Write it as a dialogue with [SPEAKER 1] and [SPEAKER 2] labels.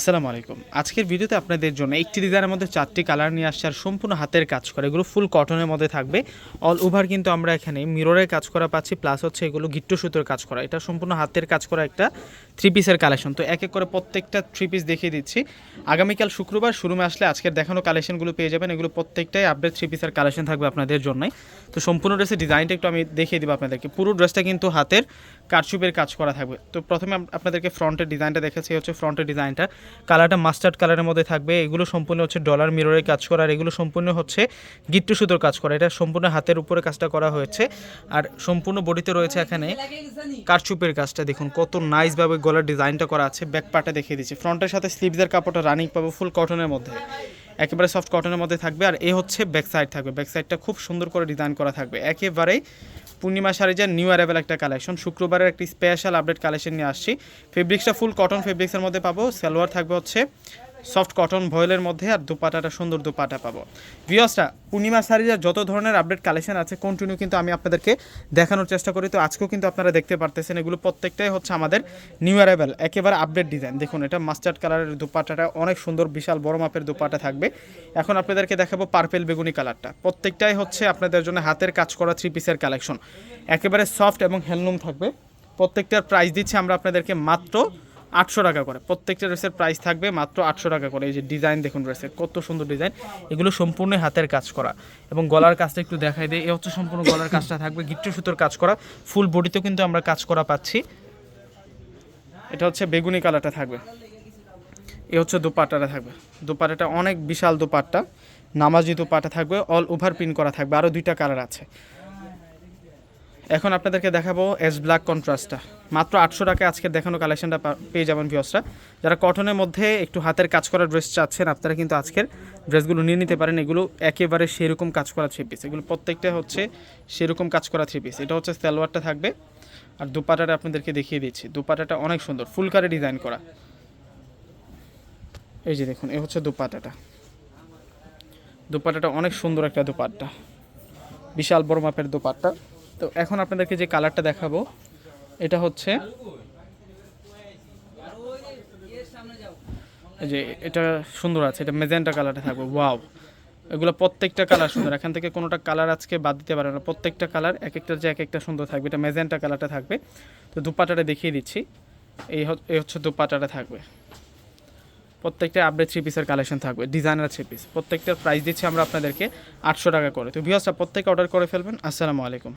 [SPEAKER 1] আসসালামু আলাইকুম। আজকের ভিডিওতে আপনাদের জন্য একটি ডিজাইনের মধ্যে চারটি কালার নিয়ে আসছে আর সম্পূর্ণ হাতের কাজ করা। এগুলো ফুল কটনের মধ্যে থাকবে। অল ওভার কিন্তু আমরা এখানে মিররের কাজ করা পাচ্ছি প্লাস হচ্ছে এগুলো গিট্টু সুতোর কাজ করা। এটা সম্পূর্ণ হাতের কাজ করা একটা থ্রি পিসের কালেকশন তো এক এক করে প্রত্যেকটা থ্রি পিস দেখিয়ে দিচ্ছি। আগামীকাল শুক্রবার শুরুমে আসলে আজকের দেখানো কালেকশনগুলো পেয়ে যাবেন। এগুলো প্রত্যেকটাই আপডেট থ্রি পিসের কালেকশন থাকবে আপনাদের জন্যই। তো সম্পূর্ণ ড্রেসের ডিজাইনটা একটু আমি দেখিয়ে দিব আপনাদেরকে। পুরো ড্রেসটা কিন্তু হাতের কারচুপের কাজ করা থাকবে। তো প্রথমে আপনাদেরকে ফ্রন্টের ডিজাইনটা দেখেছি হচ্ছে ফ্রন্টের ডিজাইনটা কালারটা মাস্টার্ড কালারের মধ্যে থাকবে। এগুলো সম্পূর্ণ হচ্ছে ডলার মিররের কাজ করা, আর এগুলো সম্পূর্ণ হচ্ছে গিট্টু সুতোর কাজ করা। এটা সম্পূর্ণ হাতের উপরে কাজটা করা হয়েছে। আর সম্পূর্ণ বডিতে রয়েছে এখানে কারচুপের কাজটা। দেখুন, কত নাইসভাবে গলার ডিজাইনটা করা আছে। ব্যাক পার্টে দেখিয়ে দিচ্ছি। ফ্রন্টের সাথে স্লিভসের কাপড়টা রানিং পাবো ফুল কটনের মধ্যে। একেবারে সফট কটনের মধ্যে থাকবে আর এ হচ্ছে ব্যাক সাইড থাকবে। ব্যাক সাইডটা খুব সুন্দর করে ডিজাইন করা থাকবে। একেবারেই পূর্ণিমা শাড়িজার নিউ অ্যারাইভেল একটা কালেকশন শুক্রবারের একটি স্পেশাল আপডেট কালেকশন নিয়ে আসছি। ফেব্রিক্সটা ফুল কটন ফেব্রিক্সের মধ্যে পাবো। সালোয়ার থাকবে হচ্ছে সফট কটন ভয়েলের মধ্যে আর দুপাটাটা, সুন্দর দুপাটা পাবো। ভিওসটা পূর্ণিমা শাড়িজার যত ধরনের আপডেট কালেকশন আছে কন্টিনিউ কিন্তু আমি আপনাদেরকে দেখানোর চেষ্টা করি। তো আজকেও কিন্তু আপনারা দেখতে পারতেছেন, এগুলো প্রত্যেকটাই হচ্ছে আমাদের নিউ অ্যারাইভেল একেবারে আপডেট ডিজাইন দেখুন, এটা মাস্টার্ড কালারের দুপাটাটা, অনেক সুন্দর, বিশাল বড় মাপের দুপাটা থাকবে। এখন আপনাদেরকে দেখাবো পার্পেল বেগুনি কালারটা প্রত্যেকটাই হচ্ছে আপনাদের জন্য হাতের কাজ করা থ্রি পিসের কালেকশন একেবারে সফট এবং হ্যান্ডলুম থাকবে। প্রত্যেকটার প্রাইস দিচ্ছি আমরা আপনাদেরকে মাত্র আটশো টাকা করে। প্রত্যেকটা ড্রেসের প্রাইস থাকবে মাত্র আটশো টাকা করে। এই যে ডিজাইন দেখুন ড্রেসের কত সুন্দর ডিজাইন এগুলো সম্পূর্ণ হাতের কাজ করা। এবং গলার কাজটা একটু দেখাই দেয় এ হচ্ছে সম্পূর্ণ গলার কাজটা থাকবে, গিট্টু সুতোর কাজ করা। ফুল বডিতেও কিন্তু আমরা কাজ করা পাচ্ছি। এটা হচ্ছে বেগুনি কালারটা থাকবে। এ হচ্ছে দুপাট্টাটা থাকবে। দুপাট্টাটা অনেক বিশাল দুপাট্টা। নামাজি দুপাট্টা থাকবে অল ওভার প্রিন্ট করা থাকবে। আরও দুইটা কালার আছে। এখন আপনাদেরকে দেখাবো এস ব্ল্যাক কন্ট্রাস্টটা মাত্র আটশো টাকায় আজকের দেখানো কালেকশনটা পেয়ে যাবেন ভিওসরা যারা কটনের মধ্যে একটু হাতের কাজ করা ড্রেস চাচ্ছেন, আপনারা কিন্তু আজকের ড্রেসগুলো নিয়ে নিতে পারেন। এগুলো একেবারে সেরকম কাজ করা থ্রি পিস এগুলো প্রত্যেকটা হচ্ছে সেরকম কাজ করা থ্রি পিস এটা হচ্ছে সালোয়ারটা থাকবে। আর দুপাটাটা আপনাদেরকে দেখিয়ে দিচ্ছি। দুপাটাটা অনেক সুন্দর ফুলকারে ডিজাইন করা। এই যে দেখুন, এ হচ্ছে দুপাটাটা। দুপাটাটা অনেক সুন্দর একটা দুপাট্টা। বিশাল বড় মাপের দুপাট্টা। তো এখন আপনাদেরকে যে কালারটা দেখাবো, এটা হচ্ছে যে এটা সুন্দর আছে, এটা মেজেন্টা কালারটা থাকবে ওয়াও এগুলো প্রত্যেকটা কালার সুন্দর, এখান থেকে কোনোটা কালার আজকে বাদ দিতে পারে না, প্রত্যেকটা কালার এক একটা যে এক একটা সুন্দর থাকবে, এটা মেজেন্টা কালারটা থাকবে। তো দুপাটাটা দেখিয়ে দিচ্ছি, এই এই হচ্ছে দুপাটাটা থাকবে। প্রত্যেকটা আপডেট থ্রি পিসের কালেকশন থাকবে ডিজাইনার থ্রি পিস প্রত্যেকটার প্রাইস দিচ্ছি আমরা আপনাদেরকে আটশো টাকা করে। তো ভিউসটা প্রত্যেকে অর্ডার করে ফেলবেন, আসসালামু আলাইকুম।